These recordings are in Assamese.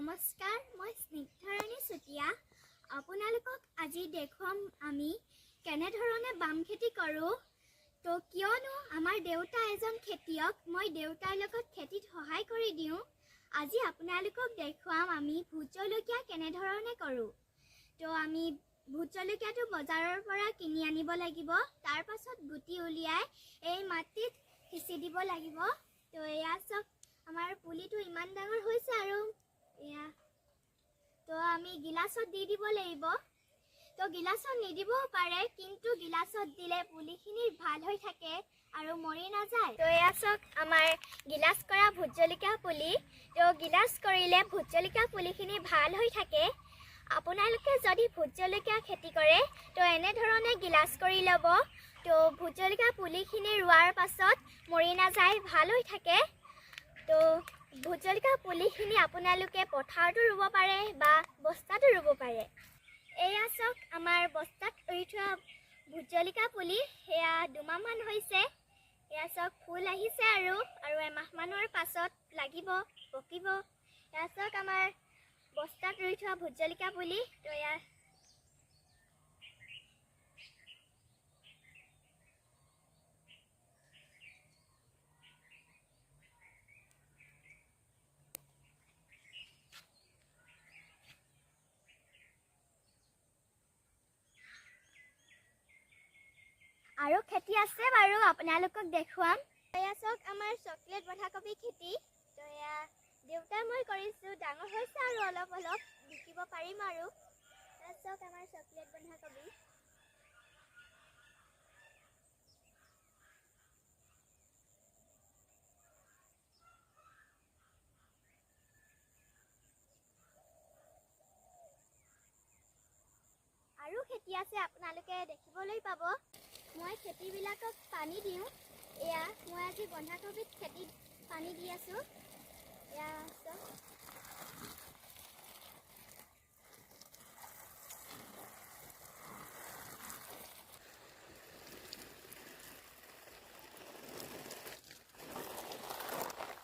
নমস্কাৰ মই স্নিগ্ধাৰণী চুতীয়া। আপোনালোকক আজি দেখুৱাম আমি কেনেধৰণে বাম খেতি কৰোঁ। তো কিয়নো আমাৰ দেউতা এজন খেতিয়ক মই দেউতাৰ লগত খেতিত সহায় কৰি দিওঁ। আজি আপোনালোকক দেখুৱাম আমি ভোট জলকীয়া কেনেধৰণে কৰোঁ। তো আমি ভোট জলকীয়াটো বজাৰৰ পৰা কিনি আনিব লাগিব তাৰ পাছত গুটি উলিয়াই এই মাটিত সিঁচি দিব লাগিব। তো এয়া চাওক আমাৰ পুলিটো ইমান ডাঙৰ হৈছে আৰু তো আমি গিলাচত দি দিব লাগিব। তো গিলাচত নিদিবও পাৰে, কিন্তু গিলাচত দিলে পুলিখিনি ভালো হৈ থাকে আৰু মৰি নাযায়। তো এয়া চাওক আমাৰ গিলাচ কৰা ভোট জলকীয়া পুলি। তো গিলাচ কৰিলে ভোট জলকীয়া পুলিখিনি ভালো হৈ থাকে। আপোনালোকে যদি ভোট জলকীয়া খেতি কৰে, তো এনেধৰণে গিলাচ কৰি ল'ব। তো ভোট জলকীয়া পুলিখিনি ৰোৱাৰ পাছত মৰি নাযায়, ভালো হৈ থাকে। তো ভোট জলকীয়া পুলিখিনি আপোনালোকে পথাৰতো ৰুব পাৰে বা বস্তাতো ৰুব পাৰে। এয়া চাওক আমাৰ বস্তাত ৰুই থোৱা ভোট জলকীয়া পুলি সেয়া দুমাহমান হৈছে। এয়া চাওক ফুল আহিছে আৰু আৰু এমাহমানৰ পাছত লাগিব পকিব। এয়া চাওক আমাৰ বস্তাত ৰুই থোৱা ভোট জলকীয়া পুলি তো এয়া আৰু খেতি আছে বাৰু আপোনালোকক দেখুৱাম। চাওক আমাৰ চকলেট বন্ধাকবি খেতি। দেউতাই মই কৰিছোঁ। ডাঙৰ হৈছে আৰু অলপ অলপ বিকিব পাৰিম আৰু। চাওক আমাৰ চকলেট বন্ধাকবি। আৰু খেতি আছে আপোনালোকে দেখিবলৈ পাব। খেতিবিলাকক পানী দিওঁ। এয়া মই আজি বন্ধাকবিত খেতিত পানী দি আছোঁ।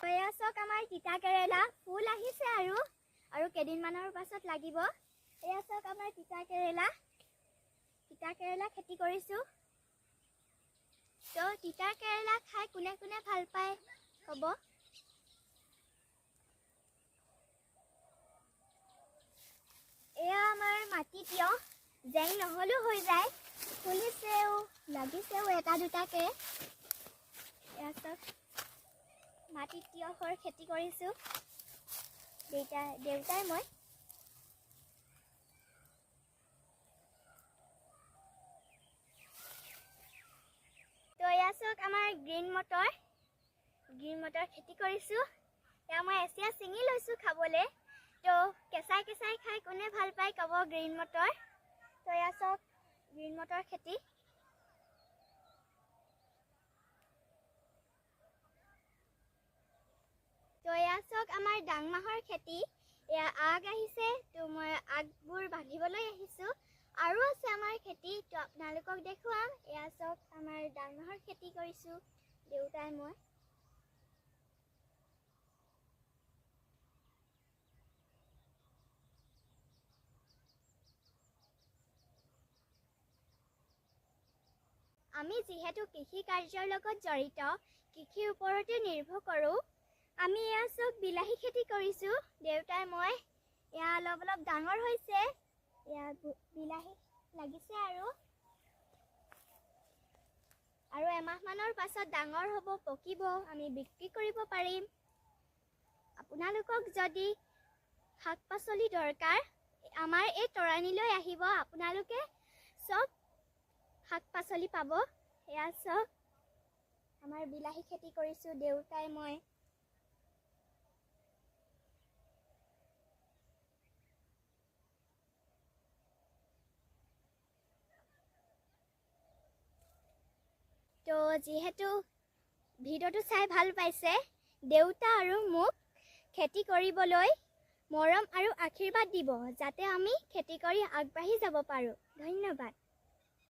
এয়া চাওক আমাৰ তিতা কেৰেলা। ফুল আহিছে আৰু আৰু কেইদিনমানৰ পাছত লাগিব। এয়া চাওক আমাৰ তিতা কেৰেলা। তিতা কেৰেলা খেতি কৰিছোঁ। তো তিতা কেৰেলা খাই কোনে কোনে ভাল পায়? ক'ব। এয়া আমাৰ মাটি তিয়হ জেং নহ'লেও হৈ যায়। ফুলিছেও লাগিছেও এটা দুটাকে। চাওক মাটি তিয়হৰ খেতি কৰিছোঁ। দেউতা দেউতাই মই তো এয়া চাওক আমাৰ গ্ৰীণ মটৰ। গ্ৰীণ মটৰ খেতি কৰিছোঁ। এয়া মই এচিয়া ছিঙি লৈছোঁ খাবলৈ। তো কেঁচাই কেঁচাই খাই কোনে ভাল পায় ক'ব গ্ৰীণ মটৰ। তো এয়া চাওক গ্ৰীণ মটৰ খেতি। তো এয়া চাওক আমাৰ ডাং মাহৰ খেতি। এয়া আগ আহিছে তো মই আগবোৰ বান্ধিবলৈ আহিছোঁ। আৰু আছে আমাৰ খেতি তো আপোনালোকক দেখুৱাম। এয়া চাওক আমাৰ ডাং মাহৰ খেতি কৰিছোঁ দেউতাই মই। আমি যিহেতু কৃষি কাৰ্যৰ লগত জড়িত কৃষিৰ ওপৰতে নিৰ্ভৰ কৰোঁ। আমি এয়া চব বিলাহী খেতি কৰিছোঁ দেউতাই মই। এয়া অলপ অলপ ডাঙৰ হৈছে। বিলাহী লাগিছে আৰু। আৰু এমাহমানৰ পাছত ডাঙৰ হ'ব পকিব আমি বিক্ৰী কৰিব পাৰিম। আপোনালোকক যদি শাক পাচলি দৰকাৰ আমাৰ এই তৰাণীলৈ আহিব আপোনালোকে চব শাক পাচলি পাব। এয়া চব আমাৰ বিলাহী খেতি কৰিছোঁ দেউতাই মই। তো যিহেতু ভিডিঅ'টো চাই ভাল পাইছে দেউতা আৰু মোক খেতি কৰিবলৈ মৰম আৰু আশীৰ্বাদ দিব যাতে আমি খেতি কৰি আগবাঢ়ি যাব পাৰোঁ। ধন্যবাদ।